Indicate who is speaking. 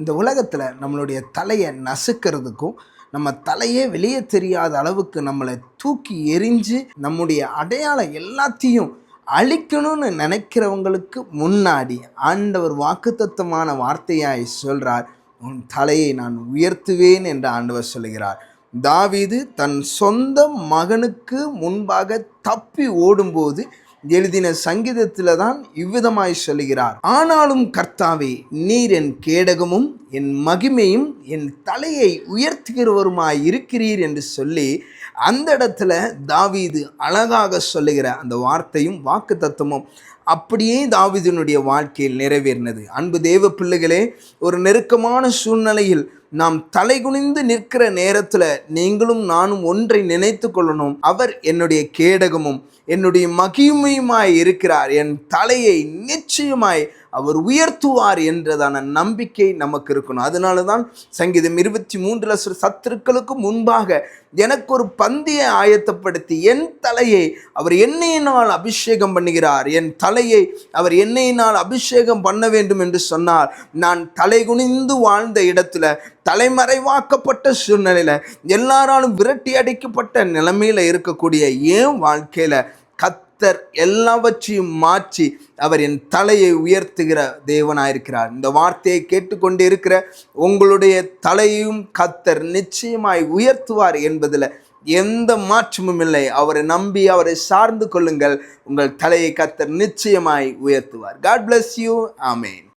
Speaker 1: இந்த உலகத்தில் நம்மளுடைய தலையை நசுக்கிறதுக்கும் நம்ம தலையே வெளியே தெரியாத அளவுக்கு நம்மளை தூக்கி எரிஞ்சு நம்முடைய அடையாளம் எல்லாத்தையும் அழிக்கணும்னு நினைக்கிறவங்களுக்கு முன்னாடி ஆண்டவர் வாக்குத்தத்தமான வார்த்தையாய் சொல்கிறார் உன் தலையை நான் உயர்த்துவேன் என்று ஆண்டவர் சொல்கிறார் தாவீது தன் சொந்த மகனுக்கு முன்பாக தப்பி ஓடும்போது எழுதின சங்கீதத்தில் தான் இவ்விதமாய் சொல்லுகிறார். ஆனாலும் கர்த்தாவே நீர் என் கேடகமும் என் மகிமையும் என் தலையை உயர்த்துகிறவருமாய் இருக்கிறீர் என்று சொல்லி அந்த இடத்துல தாவீது அழகாக சொல்லுகிற அந்த வார்த்தையும் வாக்கு தத்துவமும் அப்படியே தாவீதினுடைய வாழ்க்கையில் நிறைவேறினது. அன்பு தேவ பிள்ளைகளே ஒரு நெருக்கமான சூழ்நிலையில் நாம் தலைகுனிந்து நிற்கிற நேரத்தில் நீங்களும் நானும் ஒன்றை நினைத்து கொள்ளணும். அவர் என்னுடைய கேடகமும் என்னுடைய மகிமையுமாய் இருக்கிறார். என் தலையை நிச்சயமாய் அவர் உயர்த்துவார் என்றதான நம்பிக்கை நமக்கு இருக்கணும். அதனால தான் சங்கீதம் இருபத்தி மூன்று சத்துருக்களுக்கு முன்பாக எனக்கு ஒரு பந்தியை ஆயத்தப்படுத்தி என் தலையை அவர் எண்ணெயினால் அபிஷேகம் பண்ணுகிறார். என் தலையை அவர் எண்ணெயினால் அபிஷேகம் பண்ண வேண்டும் என்று சொன்னார். நான் தலை குனிந்து வாழ்ந்த இடத்துல தலைமறைவாக்கப்பட்ட சூழ்நிலையில் எல்லாராலும் விரட்டி அடிக்கப்பட்ட நிலைமையில் இருக்கக்கூடிய ஏன் வாழ்க்கையில் கத்தர் எல்லாவற்றையும் மாற்றி அவர் என் தலையை உயர்த்துகிற தேவனாயிருக்கிறார். இந்த வார்த்தையை கேட்டுக்கொண்டு இருக்கிற உங்களுடைய தலையையும் கத்தர் நிச்சயமாய் உயர்த்துவார் என்பதில் எந்த மாற்றமும் இல்லை. அவரை நம்பி அவரை சார்ந்து கொள்ளுங்கள். உங்கள் தலையை கத்தர் நிச்சயமாய் உயர்த்துவார். God bless you amen